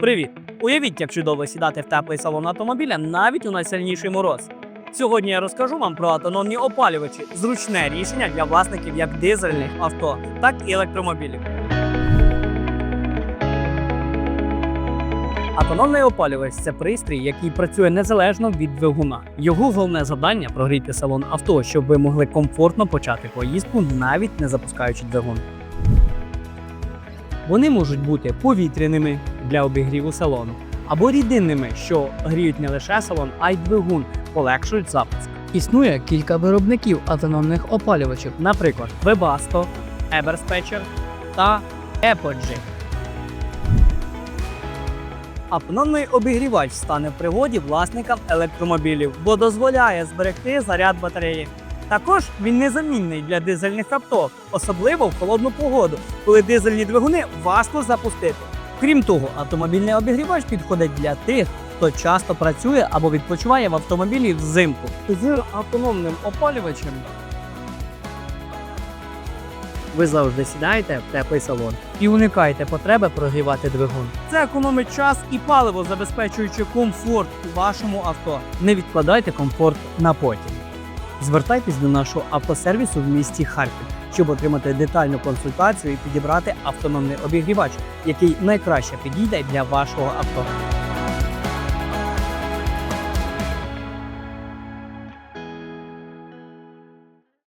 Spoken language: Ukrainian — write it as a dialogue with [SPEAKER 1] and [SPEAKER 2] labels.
[SPEAKER 1] Привіт! Уявіть, як чудово сідати в теплий салон автомобіля навіть у найсильніший мороз. Сьогодні я розкажу вам про автономні опалювачі, зручне рішення для власників як дизельних авто, так і електромобілів. Автономний опалювач це пристрій, який працює незалежно від двигуна. Його головне завдання прогріти салон авто, щоб ви могли комфортно почати поїздку, навіть не запускаючи двигун. Вони можуть бути повітряними для обігріву салону або рідинними, що гріють не лише салон, а й двигун, полегшують запуск.
[SPEAKER 2] Існує кілька виробників автономних опалювачів.
[SPEAKER 1] Наприклад, Webasto, Eberspatcher та Apogee. Автономний обігрівач стане в пригоді власникам електромобілів, бо дозволяє зберегти заряд батареї. Також він незамінний для дизельних авто, особливо в холодну погоду, коли дизельні двигуни важко запустити. Крім того, автомобільний обігрівач підходить для тих, хто часто працює або відпочиває в автомобілі взимку. З автономним опалювачем ви завжди сідаєте в теплий салон і уникаєте потреби прогрівати двигун. Це економить час і паливо, забезпечуючи комфорт у вашому авто. Не відкладайте комфорт на потім. Звертайтесь до нашого автосервісу в місті Харків, щоб отримати детальну консультацію і підібрати автономний обігрівач, який найкраще підійде для вашого авто.